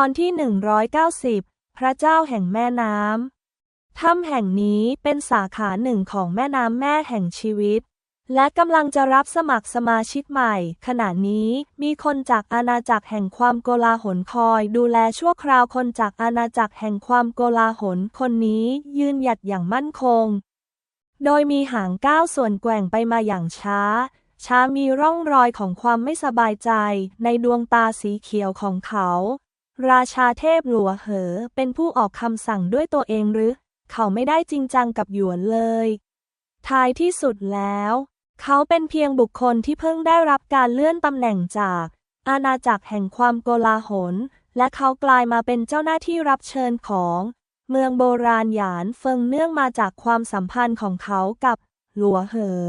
อนที่ 190 พระเจ้าแห่งแม่น้ำ ถ้ำแห่งนี้เป็นสาขาหนึ่งของแม่น้ำแม่แห่งชีวิต และกำลังจะรับสมัครสมาชิกใหม่ ขณะนี้มีคนจากอาณาจักรแห่งความโกลาหลคอย ดูแลชั่วคราวคนจากอาณาจักรแห่งความโกลาหลคนนี้ยืนหยัดอย่างมั่นคง โดยมีหางก้าวส่วนแกว่งไปมาอย่างช้าช้ามีร่องรอยของความไม่สบายใจในดวงตาสีเขียวของเขา ราชาเทพหลัวเหอ เป็นผู้ออกคำสั่งด้วยตัวเองหรือ เขาไม่ได้จริงจังกับหยวนเลย ท้ายที่สุดแล้ว เขาเป็นเพียงบุคคลที่เพิ่งได้รับการเลื่อนตำแหน่งจาก อาณาจักรแห่งความโกลาหล และเขากลายมาเป็นเจ้าหน้าที่รับเชิญของ เมืองโบราณหยานเฟิงเนื่องมาจากความสัมพันธ์ของเขากับหลัวเหอ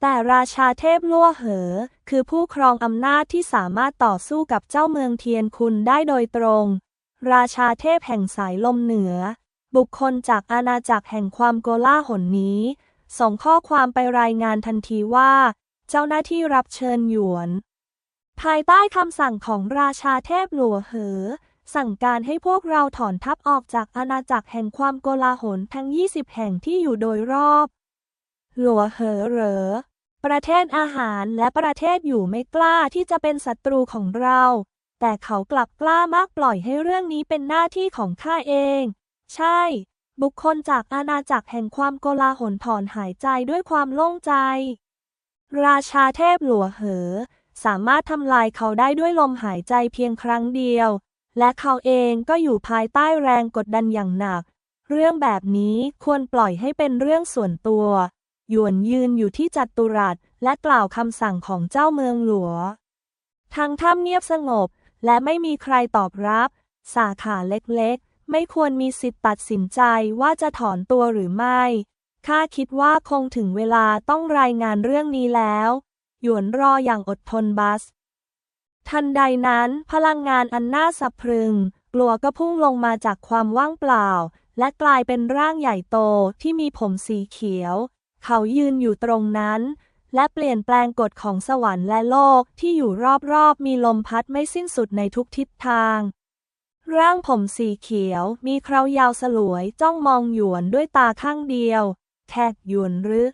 แต่ราชาเทพลัวเหอ คือผู้ครองอำนาจที่สามารถต่อสู้กับเจ้าเมืองเทียนคุณได้โดยตรง ราชาเทพแห่งสายลมเหนือ บุคคลจากอาณาจักรแห่งความโกลาหลนี้ ส่งข้อความไปรายงานทันทีว่า เจ้าหน้าที่รับเชิญหยวน ภายใต้คำสั่งของราชาเทพหลัวเหอ สั่งการให้พวกเราถอนทัพออกจากอาณาจักรแห่งความโกลาหลทั้ง 20 แห่งที่อยู่โดยรอบ หลัวเหอเหรอ ประเทศอาหารและประเทศอยู่ไม่กล้าที่จะเป็นศัตรูของเรา แต่เขากลับกล้ามากปล่อยให้เรื่องนี้เป็นหน้าที่ของข้าเอง ใช่ บุคคลจากอาณาจักรแห่งความโกลาหลถอนหายใจด้วยความโล่งใจ ราชาเทพหลัวเหอ สามารถทำลายเขาได้ด้วยลมหายใจเพียงครั้งเดียว และเขาเองก็อยู่ภายใต้แรงกดดันอย่างหนัก เรื่องแบบนี้ควรปล่อยให้เป็นเรื่องส่วนตัว หยวนยืนอยู่ที่จัตุรัสและกล่าวคำสั่งของเจ้าเมืองหลัว ทางถ้ำเงียบสงบและไม่มีใครตอบรับ สาขาเล็กๆ ไม่ควรมีสิทธิ์ตัดสินใจว่าจะถอนตัวหรือไม่ ข้าคิดว่าคงถึงเวลาต้องรายงานเรื่องนี้แล้ว หยวนรออย่างอดทนบัส ทันใดนั้นพลังงานอันน่าสะพรึง กลัวก็พุ่งลงมาจากความว่างเปล่า และกลายเป็นร่างใหญ่โตที่มีผมสีเขียว เขายืนอยู่ตรงนั้น และเปลี่ยนแปลงกฎของสวรรค์และโลกที่อยู่รอบๆ มีลมพัดไม่สิ้นสุดในทุกทิศทาง ร่างผมสีเขียว มีเครายาวสลวยจ้องมองหยวนด้วยตาข้างเดียวแขกหยวนหรือ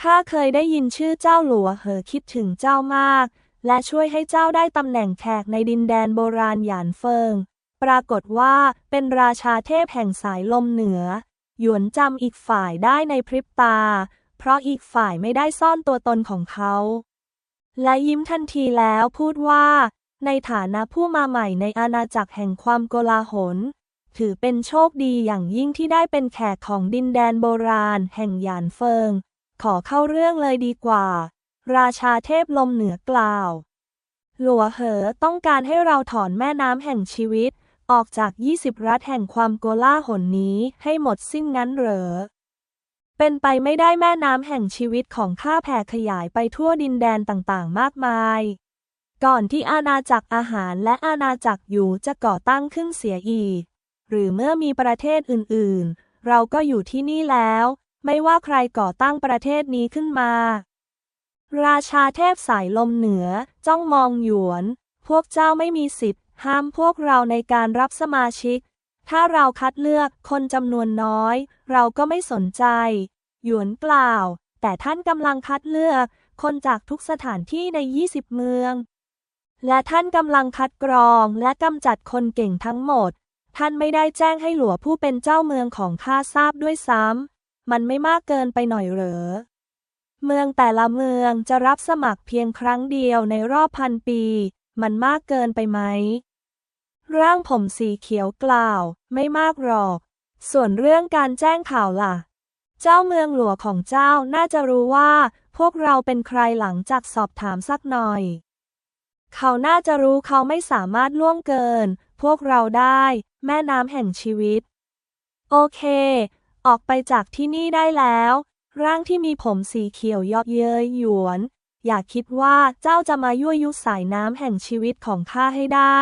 ข้าเคยได้ยินชื่อเจ้าหลัวเหอคิดถึงเจ้ามาก และช่วยให้เจ้าได้ตำแหน่งแขกในดินแดนโบราณหยานเฟิง ปรากฏว่าเป็นราชาเทพแห่งสายลมเหนือ หยวนจำอีกฝ่ายได้ในพริบตา เพราะอีกฝ่ายไม่ได้ซ่อนตัวตนของเขา และยิ้มทันทีแล้วพูดว่า ในฐานะผู้มาใหม่ในอาณาจักรแห่งความโกลาหล ถือเป็นโชคดีอย่างยิ่งที่ได้เป็นแขกของดินแดนโบราณ แห่งหยานเฟิง ขอเข้าเรื่องเลยดีกว่า ราชาเทพลมเหนือกล่าว หลัวเหอต้องการให้เราถอนแม่น้ำแห่งชีวิต ออกจาก 20 รัฐแห่งความโกลาหลนี้ให้หมดสิ้นงั้นเหรอ เป็นไปไม่ได้แม่น้ำแห่งชีวิตของข้าแผ่ขยายไปทั่วดินแดนต่างๆ มากมาย ก่อนที่อาณาจักรอาหารและอาณาจักรอยู่จะก่อตั้งขึ้นเสียอีก หรือเมื่อมีประเทศอื่นๆ เราก็อยู่ที่นี่แล้ว ไม่ว่าใครก่อตั้งประเทศนี้ขึ้นมา ราชาเทพสายลมเหนือ จ้องมองหยวน พวกเจ้าไม่มีสิทธิ์ ห้ามพวกเราในการรับสมาชิก ถ้าเราคัดเลือกคนจำนวนน้อย เราก็ไม่สนใจ หยวนกล่าว แต่ท่านกำลังคัดเลือก คนจากทุกสถานที่ใน 20 เมือง และท่านกำลังคัดกรองและกำจัดคนเก่งทั้งหมด ท่านไม่ได้แจ้งให้หลัวผู้เป็นเจ้าเมืองของข้าทราบด้วยซ้ำ มันไม่มากเกินไปหน่อยเหรอ เมืองแต่ละเมืองจะรับสมัครเพียงครั้งเดียวในรอบพันปี มันมากเกินไปไหม ร่างผมสีเขียวกล่าว ไม่มากหรอก ส่วนเรื่องการแจ้งข่าวล่ะ เจ้าเมืองหลวงของเจ้าน่าจะรู้ว่า พวกเราเป็นใครหลังจากสอบถามสักหน่อย เขาน่าจะรู้เขาไม่สามารถล่วงเกิน พวกเราได้ แม่น้ำแห่งชีวิต โอเค ออกไปจากที่นี่ได้แล้ว ร่างที่มีผมสีเขียวยาะเย้ยหยวน อย่าคิดว่าเจ้าจะมายั่วยุสายน้ำแห่งชีวิตของข้าให้ได้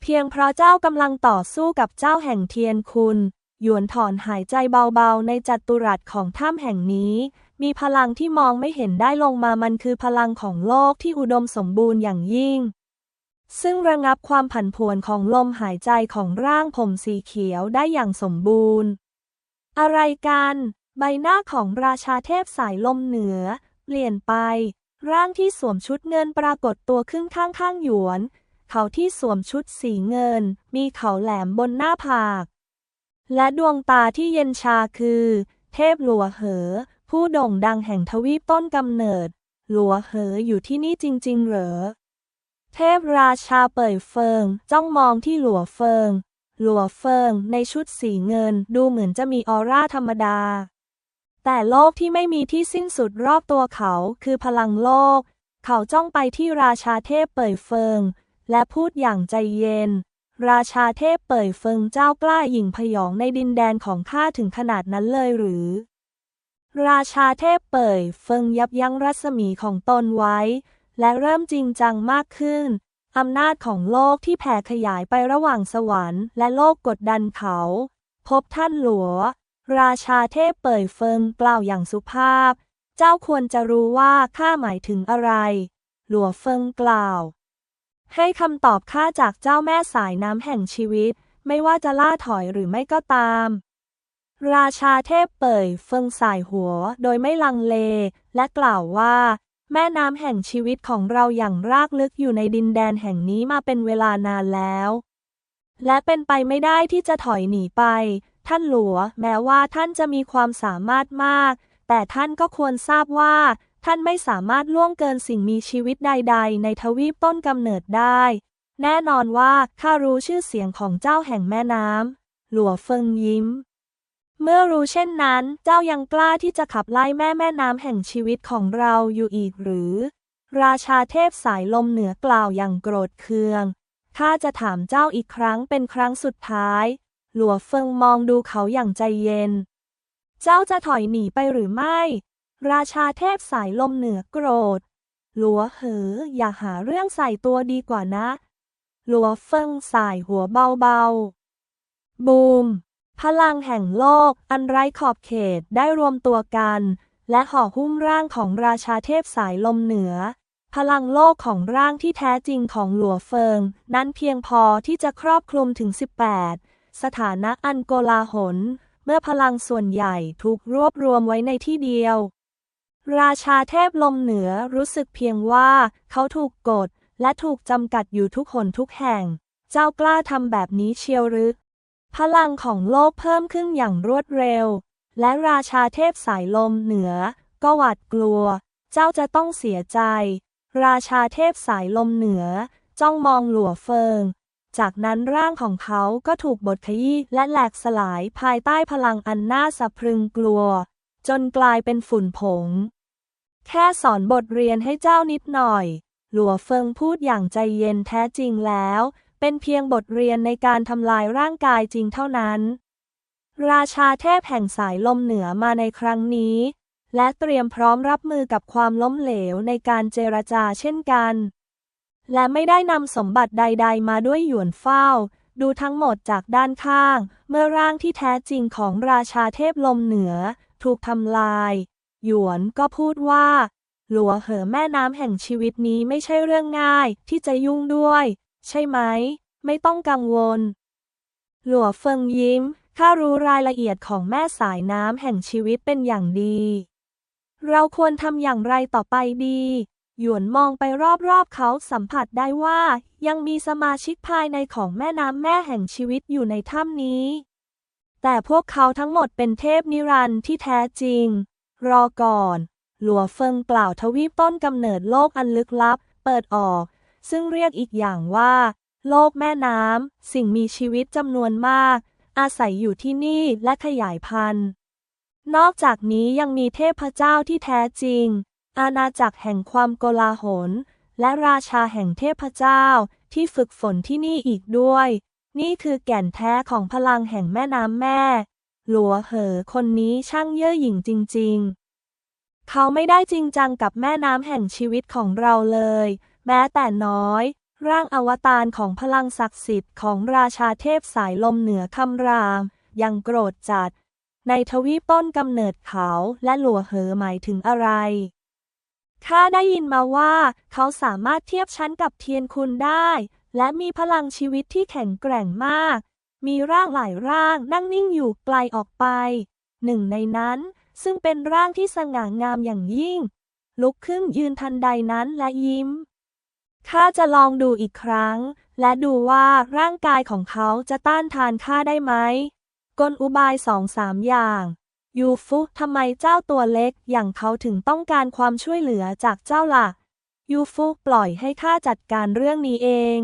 เพียงเพราะเจ้ากำลังต่อสู้กับเจ้าแห่งเทียนคุณ หยวนถอนหายใจเบาๆ ในจัตุรัสของถ้ำแห่งนี้ มีพลังที่มองไม่เห็นได้ลงมามันคือพลังของโลกที่อุดมสมบูรณ์อย่างยิ่ง ซึ่งระงับความผันผวนของลมหายใจของร่างผมสีเขียวได้อย่างสมบูรณ์ อะไรกัน ใบหน้าของราชาเทพสายลมเหนือ เปลี่ยนไป ร่างที่สวมชุดเงินปรากฏตัวขึ้นข้างข้างๆหยวน เขาที่สวมชุดสีเงิน มีเขาแหลมบนหน้าผาก และดวงตาที่เย็นชาคือ เทพหลัวเหอ ผู้โด่งดังแห่งทวีปต้นกำเนิด หลัวเหออยู่ที่นี่จริง ๆ เหรอ เทพราชาเป่ยเฟิง จ้องมองที่หลัวเฟิง หลัวเฟิงในชุดสีเงินดูเหมือนจะมีออร่าธรรมดา แต่โลกที่ไม่มีที่สิ้นสุดรอบตัวเขาคือพลังโลก เขาจ้องไปที่ราชาเทพเป่ยเฟิง และพูดอย่างใจเย็น ราชาเทพเป่ยเฟิงเจ้ากล้าหยิ่งพยองในดินแดนของข้าถึงขนาดนั้นเลยหรือ ราชาเทพเป่ยเฟิงยับยั้งรัศมีของตนไว้ และเริ่มจริงจังมากขึ้นอำนาจของโลกที่แผ่ขยายไประหว่างสวรรค์และโลกกดดันเขา พบท่านหลัว ราชาเทพเป่ยเฟิงกล่าวอย่างสุภาพ เจ้าควรจะรู้ว่าข้าหมายถึงอะไร หลัวเฟิงกล่าว ให้คำตอบข้าจากเจ้าแม่สายน้ำแห่งชีวิต ไม่ว่าจะล่าถอยหรือไม่ก็ตาม ราชาเทพเป่ยเฟิงสายหัวโดยไม่ลังเล และกล่าวว่า แม่น้ำแห่งชีวิตของเราอย่างรากลึกอยู่ในดินแดนแห่งนี้มาเป็นเวลานานแล้ว และเป็นไปไม่ได้ที่จะถอยหนีไป ท่านหลัว แม้ว่าท่านจะมีความสามารถมาก แต่ท่านก็ควรทราบว่า ท่านไม่สามารถล่วงเกินสิ่งมีชีวิตใด ๆ ในทวีปต้นกำเนิดได้ แน่นอนว่าข้ารู้ชื่อเสียงของเจ้าแห่งแม่น้ำหลัวเฟิงยิ้ม เมื่อรู้เช่นนั้น เจ้ายังกล้าที่จะขับไล่แม่แม่น้ำแห่งชีวิตของเราอยู่อีกหรือ ราชาเทพสายลมเหนือกล่าวอย่างโกรธเคืองข้าจะถามเจ้าอีกครั้งเป็นครั้งสุดท้าย หลัวเฟิงมองดูเขาอย่างใจเย็น เจ้าจะถอยหนีไปหรือไม่ ราชาเทพสายลมเหนือโกรธ หลัวเหออย่าหาเรื่องใส่ตัวดีกว่านะ หลัวเฟิงสายหัวเบาๆ บูม พลังแห่งโลกอันไร้ขอบเขตได้รวมตัวกัน และห่อหุ้มร่างของราชาเทพสายลมเหนือพลังโลกของร่างที่แท้จริงของหลัวเฟิง นั้นเพียงพอที่จะครอบคลุมถึง 18 สถานะอันโกลาหล เมื่อพลังส่วนใหญ่ถูกรวบรวมไว้ในที่เดียว ราชาเทพลมเหนือรู้สึกเพียงว่าเขาถูกกดและถูกจำกัดอยู่ทุกหนทุกแห่ง เจ้ากล้าทำแบบนี้เชียวหรือ พลังของโลกเพิ่มขึ้นอย่างรวดเร็ว และราชาเทพสายลมเหนือ ก็หวาดกลัว เจ้าจะต้องเสียใจ ราชาเทพสายลมเหนือ จ้องมองหลัวเฟิง จากนั้นร่างของเขาก็ถูกบดขยี้และแหลกสลายภายใต้พลังอันน่าสะพรึงกลัว จนกลายเป็นฝุ่นผง แค่สอนบทเรียนให้เจ้านิดหน่อย หลัวเฟิงพูดอย่างใจเย็นแท้จริงแล้ว เป็นเพียงบทเรียนในการทำลายร่างกายจริงเท่านั้น ราชาเทพแห่งสายลมเหนือมาในครั้งนี้ และเตรียมพร้อมรับมือกับความล้มเหลวในการเจรจาเช่นกัน และไม่ได้นำสมบัติใด ๆ มาด้วยหยวนเฝ้า ดูทั้งหมดจากด้านข้าง เมื่อร่างที่แท้จริงของราชาเทพลมเหนือ ถูกทำลาย หยวนก็พูดว่า หลัวเหอแม่น้ำแห่งชีวิตนี้ไม่ใช่เรื่องง่ายที่จะยุ่งด้วย ใช่ไหม ไม่ต้องกังวล หลัวเฟิงยิ้มข้ารู้รายละเอียดของแม่สายน้ำแห่งชีวิตเป็นอย่างดี เราควรทำอย่างไรต่อไปดี หยวนมองไปรอบๆเขาสัมผัสได้ว่า ยังมีสมาชิกภายในของแม่น้ำแม่แห่งชีวิตอยู่ในถ้ำนี้ แต่พวกเขาทั้งหมดเป็นเทพนิรันดร์ที่แท้จริง รอก่อน หลัวเฟิงกล่าวทวีปต้นกำเนิดโลกอันลึกลับ เปิดออก ซึ่งเรียกอีกอย่างว่า โลกแม่น้ำสิ่งมีชีวิตจำนวนมาก อาศัยอยู่ที่นี่และขยายพันธุ์ นอกจากนี้ยังมีเทพเจ้าที่แท้จริง อาณาจักรแห่งความโกลาหล และราชาแห่งเทพเจ้าที่ฝึกฝนที่นี่อีกด้วย นี่คือแก่นแท้ของพลังแห่งแม่น้ำแม่ หลัวเหอคนนี้ช่างเย่อหยิ่งจริง ๆ เขาไม่ได้จริงจังกับแม่น้ำแห่งชีวิตของเราเลย แม้แต่น้อย ร่างอวตารของพลังศักดิ์สิทธิ์ของราชาเทพสายลมเหนือคำราม ยังโกรธจัด ในทวีปต้นกำเนิดเขาและหลัวเหอหมายถึงอะไร ข้าได้ยินมาว่า เขาสามารถเทียบชั้นกับเทียนคุณได้ และมีพลังชีวิตที่แข็งแกร่งมาก มีร่างหลายร่างนั่งนิ่งอยู่ไกลออกไป หนึ่งในนั้นซึ่งเป็นร่างที่สง่างามอย่างยิ่ง ลุกขึ้นยืนทันใดนั้นและยิ้ม ข้าจะลองดูอีกครั้ง และดูว่าร่างกายของเขาจะต้านทานข้าได้ไหมกลอุบายสองสามอย่าง ยูฟุทำไมเจ้าตัวเล็กอย่างเขาถึงต้องการความช่วยเหลือจากเจ้าล่ะ ยูฟุปล่อยให้ข้าจัดการเรื่องนี้เอง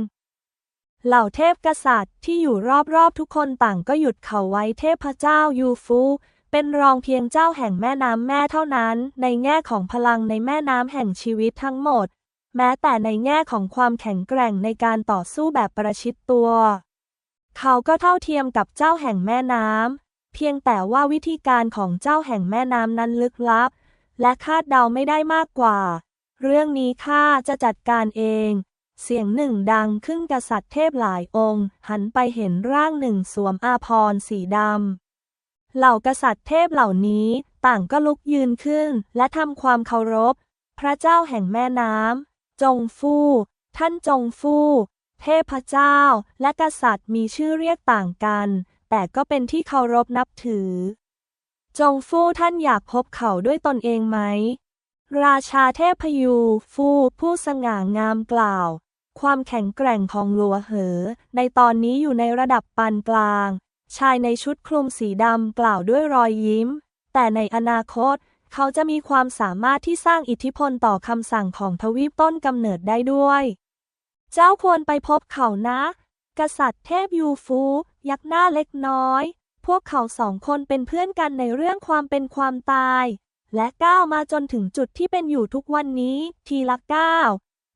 เหล่าเทพกษัตริย์ที่อยู่รอบๆทุกคนต่างก็หยุดเขาไว้เทพเจ้ายูฟุเป็นรองเพียงเจ้าแห่งแม่น้ำแม่เท่านั้น ในแง่ของพลังในแม่น้ำแห่งชีวิตทั้งหมด แม้แต่ในแง่ของความแข็งแกร่งในการต่อสู้แบบประชิดตัว เขาก็เท่าเทียมกับเจ้าแห่งแม่น้ำ เพียงแต่ว่าวิธีการของเจ้าแห่งแม่น้ำนั้นลึกลับ และคาดเดาไม่ได้มากกว่า เรื่องนี้ข้าจะจัดการเอง เสียงหนึ่งดังขึ้นกษัตริย์เทพหลายองค์ หันไปเห็นร่างหนึ่งสวมอาภรณ์สีดำ เหล่ากษัตริย์เทพเหล่านี้ต่างก็ลุกยืนขึ้น และทำความเคารพ พระเจ้าแห่งแม่น้ำจงฟู่ ท่านจงฟู่ เทพเจ้าและกษัตริย์มีชื่อเรียกต่างกัน แต่ก็เป็นที่เคารพนับถือ จงฟู่ท่านอยากพบเขาด้วยตนเองไหม ราชาเทพยูฟู่ผู้สง่างามกล่าว ความแข็งแกร่งของหลัวเหอ ในตอนนี้อยู่ในระดับปานกลาง ชายในชุดคลุมสีดำกล่าวด้วยรอยยิ้ม แต่ในอนาคตเขาจะมีความสามารถที่สร้างอิทธิพลต่อคำสั่งของทวีปต้นกำเนิดได้ด้วย เจ้าควรไปพบเขานะ กษัตริย์เทพยูฟู ยักหน้าเล็กน้อย พวกเขาสองคนเป็นเพื่อนกันในเรื่องความเป็นความตาย และก้าวมาจนถึงจุดที่เป็นอยู่ทุกวันนี้ ทีละก้าว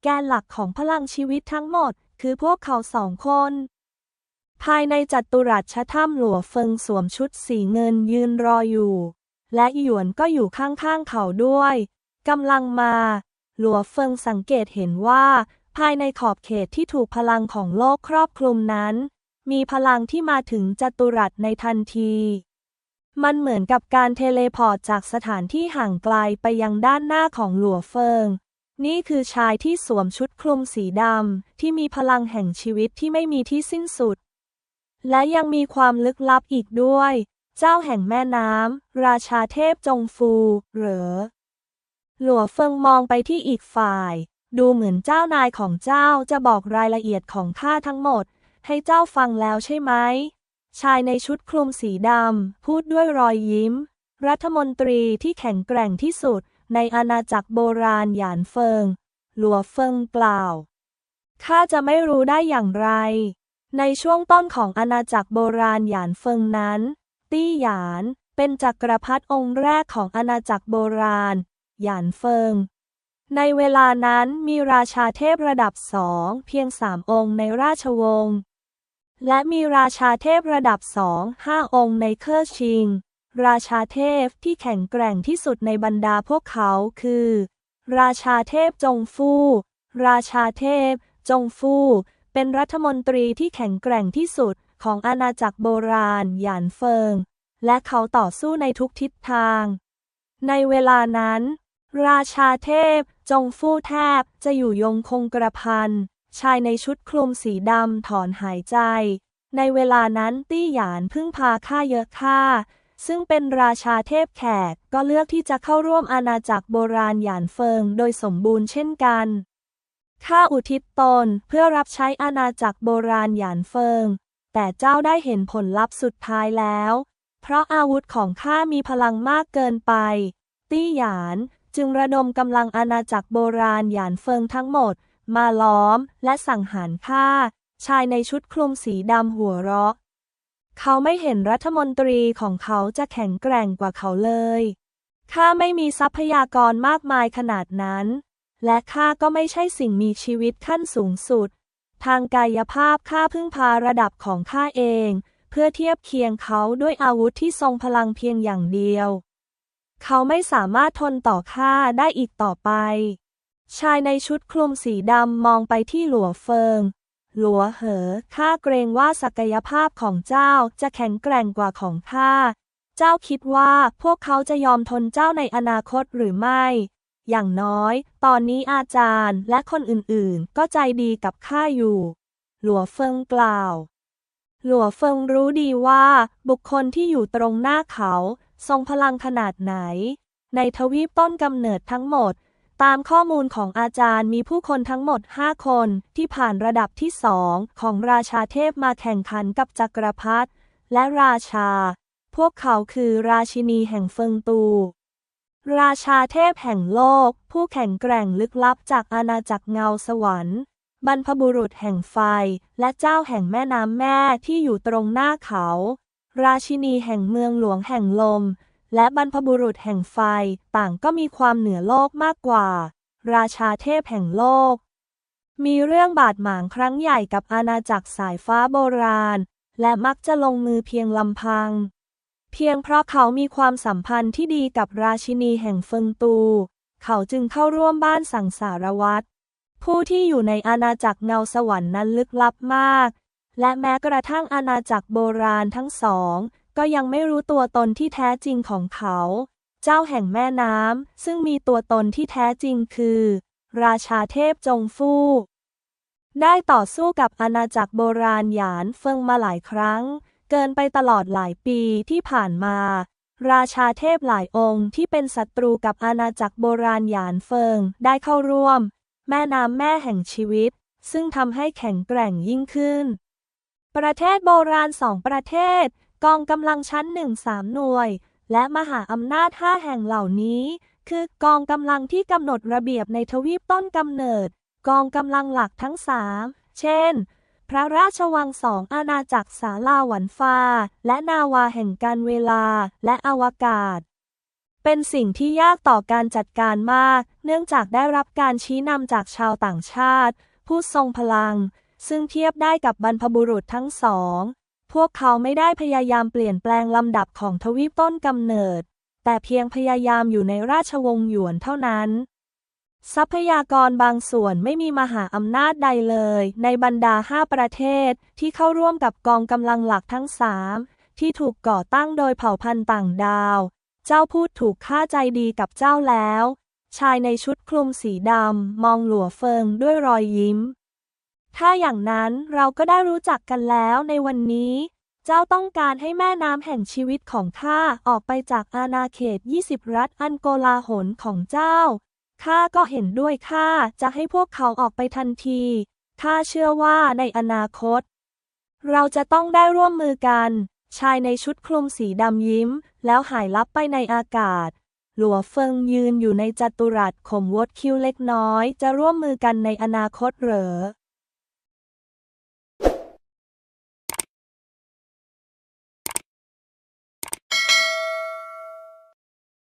แกนหลักของพลังชีวิตทั้งหมด คือพวกเขาสองคน ภายในจัตุรัสชะถ้ำหลัวเฟิงสวมชุดสีเงินยืนรออยู่ และหยวนก็อยู่ข้างๆเขาด้วยกำลังมา หลัวเฟิงสังเกตเห็นว่า ภายในขอบเขตที่ถูกพลังของโลกครอบคลุมนั้น มีพลังที่มาถึงจัตุรัสในทันที มันเหมือนกับการเทเลพอร์ตจากสถานที่ห่างไกลไปยังด้านหน้าของหลัวเฟิง นี่คือชายที่สวมชุดคลุมสีดำที่มีพลังแห่งชีวิตที่ไม่มีที่สิ้นสุด และยังมีความลึกลับอีกด้วย เจ้าแห่งแม่น้ำราชาเทพจงฟูเหรอ หลัวเฟิงมองไปที่อีกฝ่าย ดูเหมือนเจ้านายของเจ้าจะบอกรายละเอียดของข้าทั้งหมด ให้เจ้าฟังแล้วใช่ไหม ชายในชุดคลุมสีดำ พูดด้วยรอยยิ้ม รัฐมนตรีที่แข็งแกร่งที่สุด ในอาณาจักรโบราณหยานเฟิง หลัวเฟิงกล่าว ข้าจะไม่รู้ได้อย่างไร ในช่วงต้นของอาณาจักรโบราณหยานเฟิงนั้น ตี้หยานเป็นจักรพรรดิองค์แรกของอาณาจักรโบราณหยานเฟิง ในเวลานั้นมีราชาเทพระดับสองเพียงสามองค์ในราชวงศ์ และมีราชาเทพระดับสองห้าองค์ในเคอร์ชิง ราชาเทพที่แข็งแกร่งที่สุดในบรรดาพวกเขาคือ ราชาเทพจงฟู่ ราชาเทพ จงฟู่ เป็นรัฐมนตรีที่แข็งแกร่งที่สุดของอาณาจักรโบราณหยานเฟิง และเขาต่อสู้ในทุกทิศทาง ในเวลานั้น ราชาเทพ จงฟู่แทบจะอยู่ยงคงกระพัน ชายในชุดคลุมสีดำถอนหายใจ ในเวลานั้นตี้หยานพึ่งพาข้าเยอะข้าซึ่งเป็นราชาเทพแขกก็เลือกที่จะเข้าร่วมอาณาจักรโบราณหยานเฟิงโดยสมบูรณ์เช่นกัน ข้าอุทิศตนเพื่อรับใช้อาณาจักรโบราณหยานเฟิง แต่เจ้าได้เห็นผลลัพธ์สุดท้ายแล้ว เพราะอาวุธของข้ามีพลังมากเกินไป ตี้หยานจึงระดมกำลังอาณาจักรโบราณหยานเฟิงทั้งหมด มาล้อมและสังหารข้าชายในชุดคลุมสีดำหัวเราะ เขาไม่เห็นรัฐมนตรีของเขาจะแข็งแกร่งกว่าเขาเลยข้าไม่มีทรัพยากรมากมายขนาดนั้น และข้าก็ไม่ใช่สิ่งมีชีวิตขั้นสูงสุด ทางกายภาพข้าพึ่งพาระดับของข้าเอง เพื่อเทียบเคียงเขาด้วยอาวุธที่ทรงพลังเพียงอย่างเดียว เขาไม่สามารถทนต่อข้าได้อีกต่อไป ชายในชุดคลุมสีดำมองไปที่หลัวเฟิง หลัวเหอ ข้าเกรงว่าศักยภาพของเจ้าจะแข็งแกร่งกว่าของข้า เจ้าคิดว่าพวกเขาจะยอมทนเจ้าในอนาคตหรือไม่ อย่างน้อย ตอนนี้อาจารย์และคนอื่นๆ ก็ใจดีกับข้าอยู่ หลัวเฟิงกล่าว หลัวเฟิงรู้ดีว่า บุคคลที่อยู่ตรงหน้าเขา ทรงพลังขนาดไหน ในทวีปต้นกำเนิดทั้งหมด ตามข้อมูลของอาจารย์มีผู้คนทั้งหมด 5 คนที่ผ่านระดับที่สองของราชาเทพมาแข่งขันกับจักรพรรดิและราชา พวกเขาคือราชินีแห่งเฟิงตู ราชาเทพแห่งโลก ผู้แข็งแกร่งลึกลับจากอาณาจักรเงาสวรรค์ บรรพบุรุษแห่งไฟ และเจ้าแห่งแม่น้ำแม่ที่อยู่ตรงหน้าเขา ราชินีแห่งเมืองหลวงแห่งลม และบรรพบุรุษแห่งไฟต่างก็มีความเหนือโลกมากกว่า ราชาเทพแห่งโลก มีเรื่องบาดหมางครั้งใหญ่กับอาณาจักรสายฟ้าโบราณ และมักจะลงมือเพียงลำพัง เพียงเพราะเขามีความสัมพันธ์ที่ดีกับราชินีแห่งเฟิงตู เขาจึงเข้าร่วมบ้านสังสารวัตรผู้ที่อยู่ในอาณาจักรเงาสวรรค์นั้นลึกลับมาก และแม้กระทั่งอาณาจักรโบราณทั้งสอง ก็ยังไม่รู้ตัวตนที่แท้จริงของเขา เจ้าแห่งแม่น้ำซึ่งมีตัวตนที่แท้จริงคือ ราชาเทพจงฟู่ ได้ต่อสู้กับอาณาจักรโบราณหยานเฟิงมาหลายครั้ง เกินไปตลอดหลายปีที่ผ่านมา ราชาเทพหลายองค์ที่เป็นศัตรูกับอาณาจักรโบราณหยานเฟิงได้เข้าร่วม แม่น้ำแม่แห่งชีวิต ซึ่งทำให้แข็งแกร่งยิ่งขึ้น ประเทศโบราณสองประเทศ กองกำลังชั้นหนึ่งสามหน่วย และมหาอำนาจห้าแห่งเหล่านี้ คือกองกำลังที่กำหนดระเบียบในทวีปต้นกำเนิด กองกำลังหลักทั้งสามเช่น พระราชวังสองอาณาจักรสาลาหวันฟ้า และนาวาแห่งการเวลาและอวกาศ เป็นสิ่งที่ยากต่อการจัดการมาก เนื่องจากได้รับการชี้นำจากชาวต่างชาติ ผู้ทรงพลัง ซึ่งเทียบได้กับบรรพบุรุษทั้งสอง พวกเขาไม่ได้พยายามเปลี่ยนแปลงลำดับของทวีปต้นกำเนิด แต่เพียงพยายามอยู่ในราชวงศ์หยวนเท่านั้น ทรัพยากรบางส่วนไม่มีมหาอำนาจใดเลย ในบรรดาห้าประเทศที่เข้าร่วมกับกองกำลังหลักทั้งสามที่ถูกก่อตั้งโดยเผ่าพันธุ์ต่างดาว เจ้าพูดถูกฆ่าใจดีกับเจ้าแล้ว ชายในชุดคลุมสีดำมองหลัวเฟิงด้วยรอยยิ้ม ถ้าอย่างนั้นเราก็ได้รู้จักกันแล้วในวันนี้ เจ้าต้องการให้แม่น้ำแห่งชีวิตของข้าออกไปจากอาณาเขต 20 รัฐอันโกลาหลของเจ้า ข้าก็เห็นด้วยข้าจะให้พวกเขาออกไปทันที ข้าเชื่อว่าในอนาคต เราจะต้องได้ร่วมมือกัน ชายในชุดคลุมสีดำยิ้ม แล้วหายลับไปในอากาศหลัวเฟิงยืนอยู่ในจัตุรัสข่มวดคิ้วเล็กน้อย จะร่วมมือกันในอนาคตเหรอ